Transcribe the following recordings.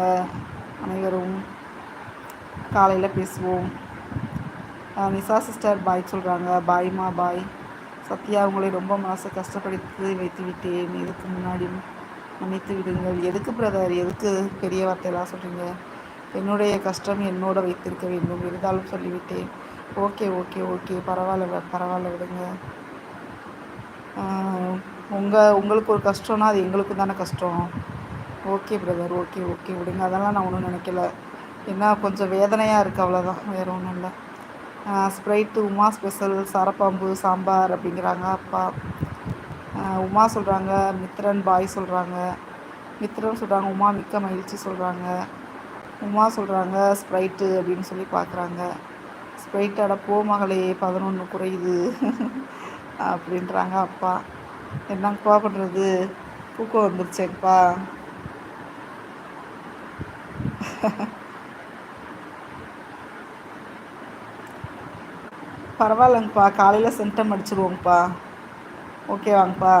சொல்கிறாங்க அனைவரும் காலையில் பேசுவோம். நிசா சிஸ்டர் பாய் சொல்கிறாங்க பாய்மா பாய் சத்யா உங்களை ரொம்ப மனசு கஷ்டப்படுத்தி வைத்து விட்டேன். இதுக்கு முன்னாடி மன்னித்து விடுங்கள். எதுக்கு பிரதர் எதுக்கு பெரிய வார்த்தையெல்லாம் சொல்கிறீங்க என்னுடைய கஷ்டம் என்னோட வைத்திருக்க வேண்டும். இருந்தாலும் சொல்லிவிட்டேன். ஓகே ஓகே ஓகே பரவாயில்ல பரவாயில்ல விடுங்க. உங்கள் உங்களுக்கு ஒரு கஷ்டம்னா அது எங்களுக்கும் தானே கஷ்டம். ஓகே பிரதர் ஓகே ஓகே விடுங்க. அதெல்லாம் நான் ஒன்றும் நினைக்கல. என்ன கொஞ்சம் வேதனையாக இருக்குது அவ்வளோதான் வேறு ஒன்றும் இல்லை. ஸ்ப்ரைட்டு உமா ஸ்பெஷல் சரப்பாம்பு சாம்பார் அப்படிங்கிறாங்க. அப்பா உமா சொல்கிறாங்க மித்ரன் பாய் சொல்கிறாங்க மித்ரன் சொல்கிறாங்க உமா மிக்க மகிழ்ச்சி சொல்கிறாங்க உமா சொல்கிறாங்க ஸ்ப்ரைட்டு அப்படின்னு சொல்லி பார்க்குறாங்க ஸ்ப்ரைட்டோட போ மகளே பதினொன்று குறையுது. அப்படின்றாங்க அப்பா. என்னங்கப்பா பண்ணுறது தூக்கம் வந்துருச்சேங்கப்பா. பரவாயில்லங்கப்பா காலையில் சென்டம் அடிச்சிருவோங்கப்பா ஓகேவாங்கப்பா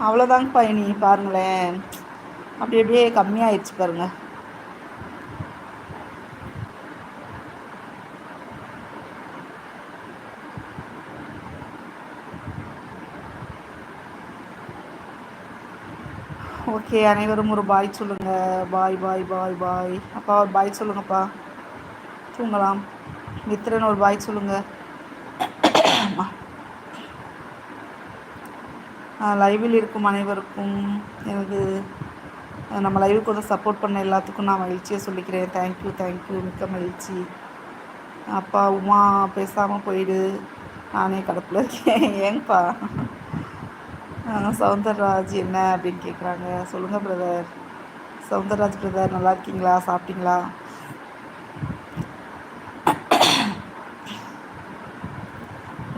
அவ்வளோதாங்கப்பா இனி பாருங்களேன். அப்படி அப்படியே கம்மியாகிடுச்சு பாருங்கள் ஓகே அனைவரும் ஒரு பாய் சொல்லுங்கள் பாய் பாய் பாய் பாய் அப்பா ஒரு பாய் சொல்லுங்கப்பா. தூங்கலாம். மித்ரன் ஒரு பாய் சொல்லுங்கள் லைவில் இருக்கும் அனைவருக்கும் எனக்கு நம்ம லைவுக்கு வந்து சப்போர்ட் பண்ண எல்லாத்துக்கும் நான் மகிழ்ச்சியை சொல்லிக்கிறேன். தேங்க்யூ தேங்க்யூ மிக்க மகிழ்ச்சி. அப்பா உமா பேசாமல் போயிடு. நானே கடப்பில் இருக்கேன். ஏங்கப்பா சவுந்தரராஜ் என்ன அப்படின்னு கேட்குறாங்க சொல்லுங்கள் பிரதர் சவுந்தரராஜ் பிரதர் நல்லா இருக்கீங்களா? சாப்பிட்டீங்களா?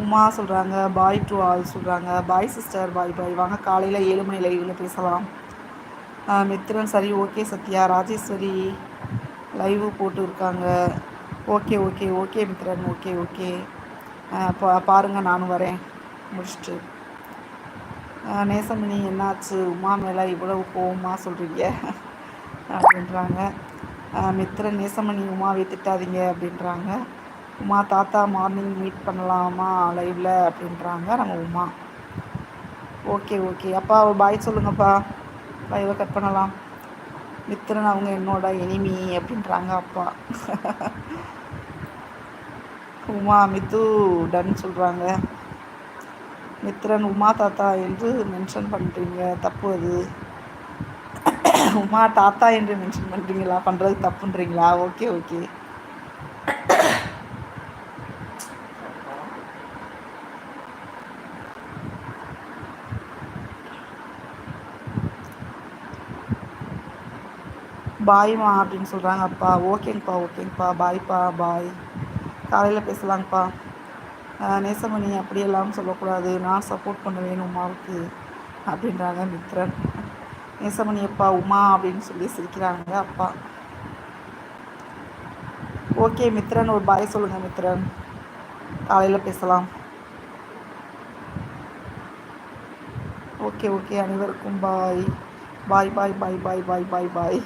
உமா சொல்கிறாங்க பாய் டு ஆல் சொல்கிறாங்க பாய் சிஸ்டர் பாய் பாய் வாங்க காலையில் ஏழு மணி லைவில் பேசலாம். மித்ரன் சரி ஓகே சத்யா. ராஜேஸ்வரி லைவு போட்டு இருக்காங்க. Okay okay okay Mithran okay okay பா பாருங்கள் நானும் வரேன். முடிச்சுட்டு. நேசமணி என்னாச்சு? உமா மேலே இவ்வளவு கோவமாக சொல்கிறீங்க அப்படின்றாங்க. மித்திர நேசமணி உமாவை திட்டாதீங்க அப்படின்றாங்க. உமா தாத்தா மார்னிங் மீட் பண்ணலாமா லைவில் அப்படின்றாங்க. நம்ம உமா. Okay okay. அப்பா பாய் சொல்லுங்கப்பா. லைவை கட் பண்ணலாம். மித்திரன் அவங்க என்னோட எனிமி அப்படின்றாங்க அப்பா. உமா மித்து டன் சொல்கிறாங்க மித்ரன் உமா தாத்தா என்று மென்ஷன் பண்ணுறீங்க தப்பு அது. உமா தாத்தா என்று மென்ஷன் பண்ணுறீங்களா பண்ணுறது தப்புன்றீங்களா? ஓகே ஓகே பாய்மா அப்படின்னு சொல்கிறாங்கப்பா ஓகேங்கப்பா ஓகேங்கப்பா பாய்ப்பா பாய் காலையில் பேசலாங்கப்பா. நேசமணி அப்படியெல்லாம் சொல்லக்கூடாது. நான் சப்போர்ட் பண்ணுவேன் உமாவுக்கு அப்படின்றாங்க மித்ரன். நேசமணி அப்பா உமா அப்படின்னு சொல்லி சிரிக்கிறாங்க அப்பா. ஓகே மித்ரன் ஒரு பாய் சொல்லுங்கள் மித்ரன். காலையில் பேசலாம். ஓகே ஓகே அனைவருக்கும் பாய். பாய் பாய் பாய் பாய் பாய் பாய் பாய்.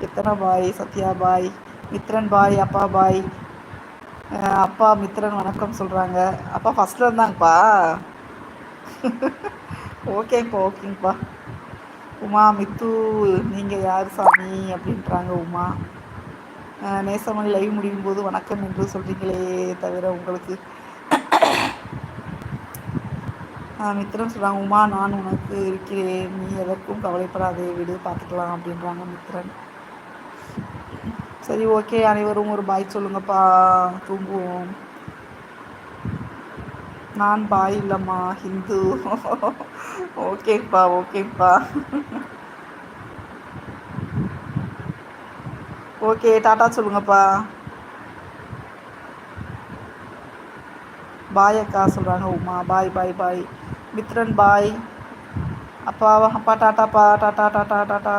எத்தனை பாய்? சத்யா பாய். மித்ரன் பாய் அப்பா பாய். அப்பா மித்ரன் வணக்கம் சொல்கிறாங்க அப்பா ஃபஸ்ட்டில் இருந்தாங்கப்பா. ஓகேங்கப்பா ஓகேங்கப்பா உமா மித்து நீங்கள் யார் சாமி? அப்படின்றாங்க உமா. நேசமணி லைவ் முடியும் போது வணக்கம் என்று சொல்கிறீங்களே தவிர உங்களுக்கு. மித்திரன் சொல்கிறாங்க உமா நான் உனக்கு இருக்கிறேன். நீ எதற்கும் கவலைப்படாதே விடு பார்த்துக்கலாம் அப்படின்றாங்க மித்திரன். சரி ஓகே அனைவரும் ஒரு பாய் சொல்லுங்கப்பா. தூங்குவோம். நான் பாய் இல்லைம்மா ஹிந்து. ஓகேப்பா ஓகேப்பா ஓகே டாட்டா சொல்லுங்கப்பா. பாய் அக்கா சொல்கிறாங்க உமா. பாய் பாய் பாய் மித்ரன் பாய் அப்பா அப்பா டாட்டாப்பா டாட்டா டாட்டா டாட்டா.